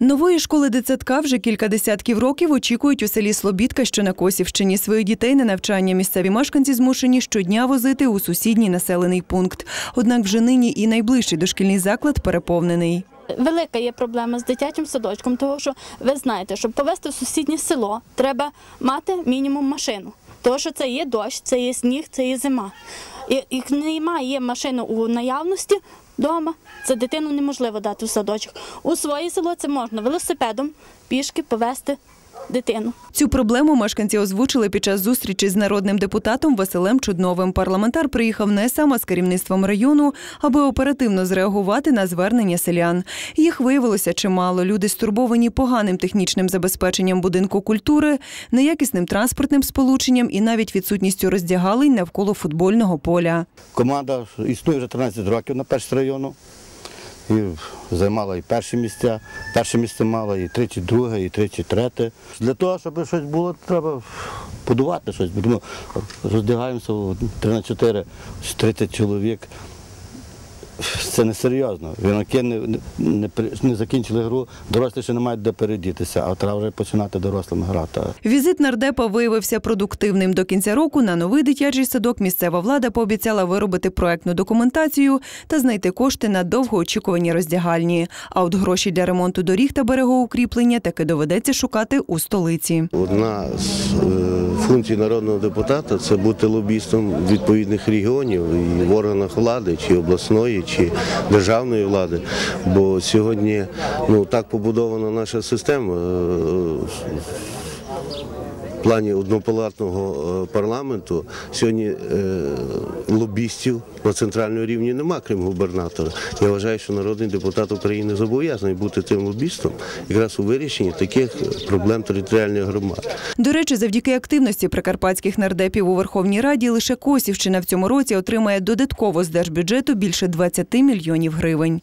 Нової школи дитсадка вже кілька десятків років очікують у селі Слобідка, що на Косівщині. Своїх дітей на навчання місцеві мешканці змушені щодня возити у сусідній населений пункт. Однак вже нині і найближчий дошкільний заклад переповнений. Велика є проблема з дитячим садочком, тому що ви знаєте, щоб повезти в сусіднє село, треба мати мінімум машину. Тому що це є дощ, це є сніг, це є зима. І немає машини у наявності вдома, це дитину неможливо дати в садочок. У своє село це можна велосипедом пішки повезти дитину. Цю проблему мешканці озвучили під час зустрічі з народним депутатом Василем Чудновим. Парламентар приїхав не сам, а з керівництвом району, аби оперативно зреагувати на звернення селян. Їх виявилося чимало. Люди стурбовані поганим технічним забезпеченням будинку культури, неякісним транспортним сполученням і навіть відсутністю роздягалень навколо футбольного поля. Команда існує вже 13 років на першій району. І займала і перші місця, перше місце мала, і третє, друге, і третє, третє. Для того, щоб щось було, треба будувати щось. Тому роздягаємося в 3 на 4, 30 чоловік. Це не серйозно. Юнаки не, не, не закінчили гру, дорослі ще не мають де передітися, а треба вже починати дорослим грати. Візит нардепа виявився продуктивним. До кінця року на новий дитячий садок місцева влада пообіцяла виробити проектну документацію та знайти кошти на довгоочікувані роздягальні. А от гроші для ремонту доріг та берегоукріплення таки доведеться шукати у столиці. Одна з е, функцій народного депутата це бути лобістом відповідних регіонів і в органах влади, чи обласної, чи державної влади. Бо сьогодні ну, так побудована наша система. Плані однопалатного е, парламенту сьогодні е, лобістів на центральному рівні нема, крім губернатора. Я вважаю, що народний депутат України зобов'язаний бути тим лобістом якраз у вирішенні таких проблем територіальних громад. До речі, завдяки активності прикарпатських нардепів у Верховній Раді лише Косівщина в цьому році отримає додатково з держбюджету більше 20 мільйонів гривень.